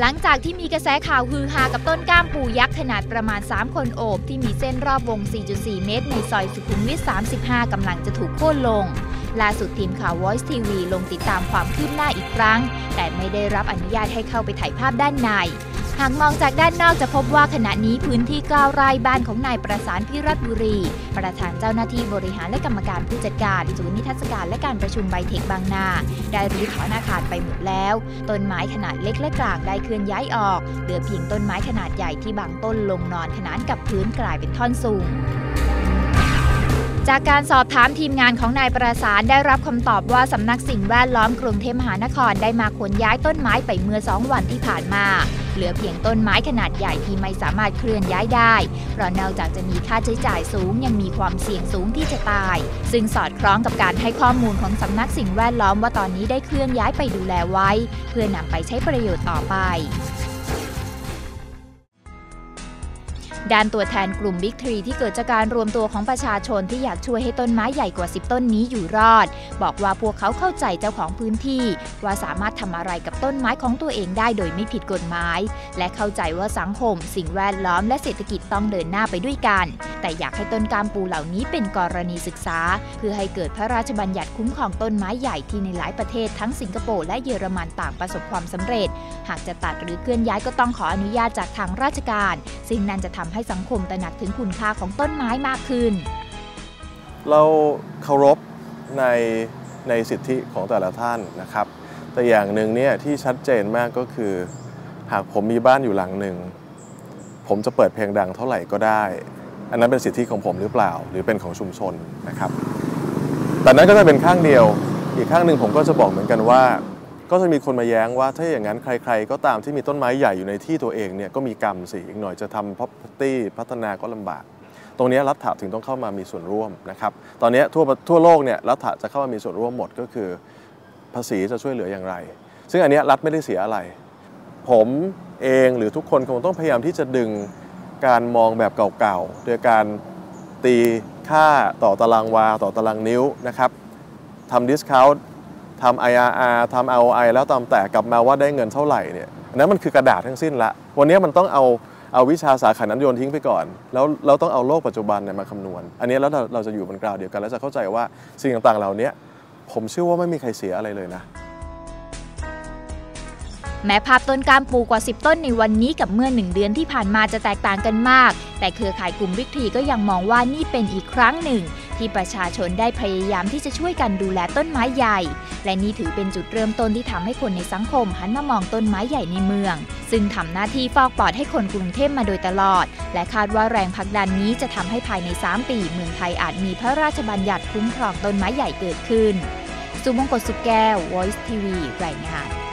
หลังจากที่มีกระแสข่าวฮือฮากับต้นก้ามปูยักษ์ขนาดประมาณ 3 คนโอบ ที่มีเส้นรอบวง 4.4 เมตร ในซอยสุขุมวิท 35 กำลังจะถูกโค่นลง ล่าสุดทีมข่าว Voice TV ลงติดตามความคืบหน้าอีกครั้ง แต่ไม่ได้รับอนุญาตให้เข้าไปถ่ายภาพด้านใน หากมองจากด้านนอกจะพบว่าขณะนี้พื้นที่ก้าวไร่บ้านของนายประสานพิรัตบุรี ประธานเจ้าหน้าที่บริหารและกรรมการผู้จัดการศูนย์นิทรรศการและการประชุมไบเทคบางนา ได้รื้อถอนอาคารไปหมดแล้ว ต้นไม้ขนาดเล็กและกลางได้เคลื่อนย้ายออก เหลือเพียงต้นไม้ขนาดใหญ่ที่บางต้นลงนอนขนานกับพื้นกลายเป็นท่อนสูง จากการสอบถามทีมงานของนายประสานได้รับคำตอบว่าสำนักสิ่งแวดล้อมกรุงเทพมหานครได้มาขนย้ายต้นไม้ไปเมื่อ2วันที่ผ่านมา เหลือเพียงต้นไม้ขนาดใหญ่ที่ไม่สามารถเคลื่อนย้ายได้ เพราะนอกจากจะมีค่าใช้จ่ายสูงยังมีความเสี่ยงสูงที่จะตาย ซึ่งสอดคล้องกับการให้ข้อมูลของสำนักสิ่งแวดล้อมว่าตอนนี้ได้เคลื่อนย้ายไปดูแลไว้ เพื่อนำไปใช้ประโยชน์ต่อไป ด้านตัวแทนกลุ่มบิ๊กทรีที่เกิดจากการรวมตัวของประชาชนที่อยากช่วยให้ต้นไม้ใหญ่กว่า 10 ต้นนี้อยู่รอด บอกว่าพวกเขาเข้าใจเจ้าของพื้นที่ ว่าสามารถทำอะไรกับต้นไม้ของตัวเองได้โดยไม่ผิดกฎหมาย และเข้าใจว่าสังคม สิ่งแวดล้อมและเศรษฐกิจต้องเดินหน้าไปด้วยกัน แต่อยากให้ต้นกามปูเหล่านี้เป็นกรณีศึกษา เพื่อให้เกิดพระราชบัญญัติคุ้มครองต้นไม้ใหญ่ที่ในหลายประเทศทั้งสิงคโปร์และเยอรมันต่างประสบความสำเร็จ หากจะตัดหรือเคลื่อนย้ายก็ต้องขออนุญาตจากทางราชการ ซึ่งนั่นจะทำใให้สังคมตระหนักถึงคุณค่าของต้นไม้มากขึ้น เราเคารพในในสิทธิของแต่ละท่านนะครับ แต่อย่างหนึ่งเนี่ยที่ชัดเจนมากก็คือ หากผมมีบ้านอยู่หลังหนึ่ง ผมจะเปิดเพลงดังเท่าไหร่ก็ได้ อันนั้นเป็นสิทธิของผมหรือเปล่า หรือเป็นของชุมชนนะครับ แต่นั้นก็จะเป็นข้างเดียว อีกข้างหนึ่งผมก็จะบอกเหมือนกันว่า ก็จะมีคนมาแย้งว่าถ้าอย่างนั้นใคร ๆ ก็ตามที่มีต้นไม้ใหญ่อยู่ในที่ตัวเองเนี่ยก็มีกรรมสิอีกหน่อยจะทำ property พัฒนาก็ลำบาก ตรงนี้รัฐะถึงต้องเข้ามามีส่วนร่วมนะครับตอนนี้ทั่วทั่วโลกเนี่ยรัฐะจะเข้ามามีส่วนร่วมหมดก็คือภาษีจะช่วยเหลืออย่างไร ซึ่งอันนี้รัฐไม่ได้เสียอะไร ผมเองหรือทุกคนคงต้องพยายามที่จะดึงการมองแบบเก่าๆโดยการตีค่าต่อตารางวา ต่อตารางนิ้วนะครับทำ discount ทำ IRR ทำ ROI แล้วตามแต่กลับมาว่าได้เงินเท่าไหร่เนี่ยนั้นมันคือกระดาษทั้งสิ้นละ วันนี้มันต้องเอาเอาวิชาสาขานั้นโยนทิ้งไปก่อน แล้วเราต้องเอาโลกปัจจุบันเนี่ยมาคำนวณ อันนี้แล้วเราเราจะอยู่บนกราวเดียวกัน แล้วจะเข้าใจว่าสิ่งต่างๆเหล่านี้ผมเชื่อว่าไม่มีใครเสียอะไรเลยนะ แม้ภาพต้นกามปูกว่า 10 ต้นในวันนี้กับเมื่อหนึ่งเดือนที่ผ่านมาจะแตกต่างกันมาก แต่เครือข่ายกลุ่มวิกทีก็ยังมองว่านี่เป็นอีกครั้งหนึ่ง ที่ประชาชนได้พยายามที่จะช่วยกันดูแลต้นไม้ใหญ่ และนี่ถือเป็นจุดเริ่มต้นที่ทำให้คนในสังคมหันมามองต้นไม้ใหญ่ในเมือง ซึ่งทำหน้าที่ฟอกปอดให้คนกรุงเทพมาโดยตลอด และคาดว่าแรงผลักดันนี้จะทำให้ภายใน 3 ปี เมืองไทยอาจมีพระราชบัญญัติคุ้มครองต้นไม้ใหญ่เกิดขึ้น สุมงกฎสุแก้ว Voice TV รายงาน